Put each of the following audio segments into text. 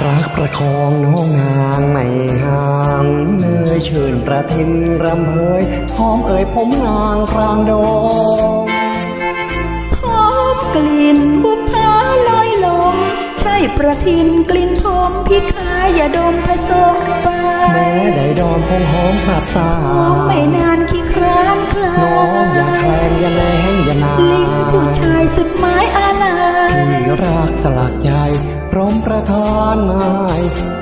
นางไม่ห่างเนยชื่นประทินรำเพยหอมเอ่ยผมนางกลางดงหอมกลิ่นบุพาลอยลมใช่ประทินกลิ่นหอมพิคายาดมผสมไปแม้ได้ดอมคงหอมขาดสาหอมไม่นานขี้คร้านคลาน้องอย่าแคลงอย่าแรงอย่านาลิ้นผู้ชายสุดหมายอาลัยพี่รักสลักใจพ ร้อมประทานไม้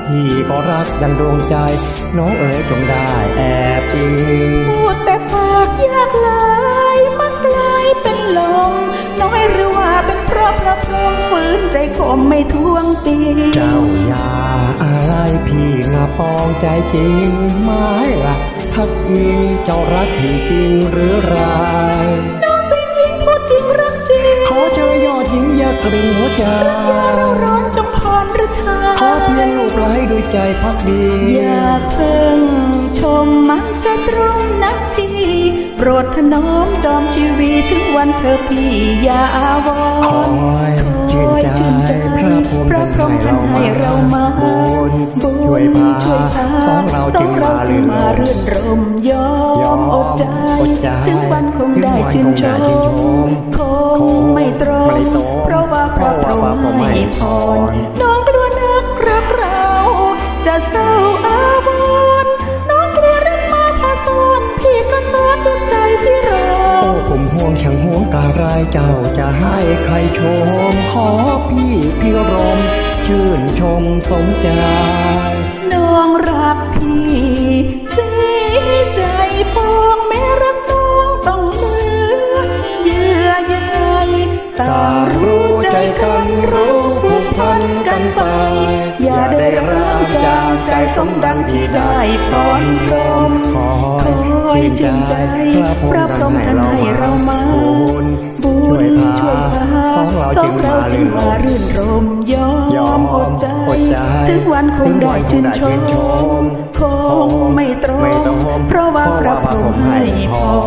พี่ก็รักดังดวงใจ น้องเอ๋ยจงได้แอบอิงพูดแต่ปากยากลายมันกลายเป็นลมน้อยหรือว่าเป็นเพราะพระพรหมฝืนใจคมไม่ทวงตีเจ้าอย่าอะไรพี่งาปองใจจริงไม้ละพักอิงเจ้ารักพี่จริงหรือไรน้องเป็นหญิงพูดจริงรักจริงขอเจอยอดหญิงอย่ากริ่งหัวใจ ร้อนจงพรหรือเธอขอเพียงลูกไหลด้วยใจพักดี อย่าเพิ่งชมมักจะตรงนักทีโปรดถนอมจอมชีวีถึงวันเธอพี่อย่าอาวรคอยชื่นใจพระพรหมพระพรหมท่านให้เรามาบุญช่วยพาช่วยพาสองเราจึงมาสองเราจึลื่งนมาลมรื่นรมยอยอมมอดใจอดใจถึงวันคงได้ถึชื่งนวันชคงได้ชื่นชมมคงไม่ตรงไม่ตรงเพราะว่าพระพรหมให้พรน้องกลัวนักรักเราจะเศร้าอาวรณ์น้องกลัวรักมาพาซ้อนพี่ก็ซ้อนดวงใจที่เราโอ้ผมห่วงช่างห่วงการายเจ้าจะให้ใครชม ขอพี่พี่รมชื่นชมสมใจน้องรักพี่ สมดังที่ได้ปอนรมคอยจึงใจพระพรหมท่านให้เรามาบุญช่วยพาต้องเราจึงมาจึลื่งลมามรื่นรมยอมอดใจถึงวันคงได้ชื่นชมคงไม่ตรงไม่ตรงเพราะว่าพระพรหมให้พร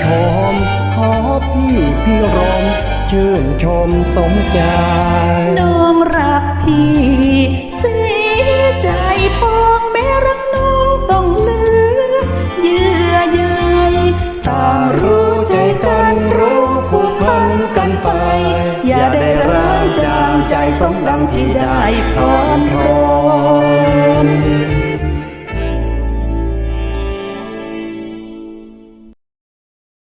ชม ขอพี่พี่รมชื่นชมสมใจน้องรักพี่เสียใจพองแม่รักน้องต้องเลือเยื่อใยต่างรู้ใจกันรู้ผูกพันกันไป อย่าได้ร้างจางใจสมดังที่ได้พรพร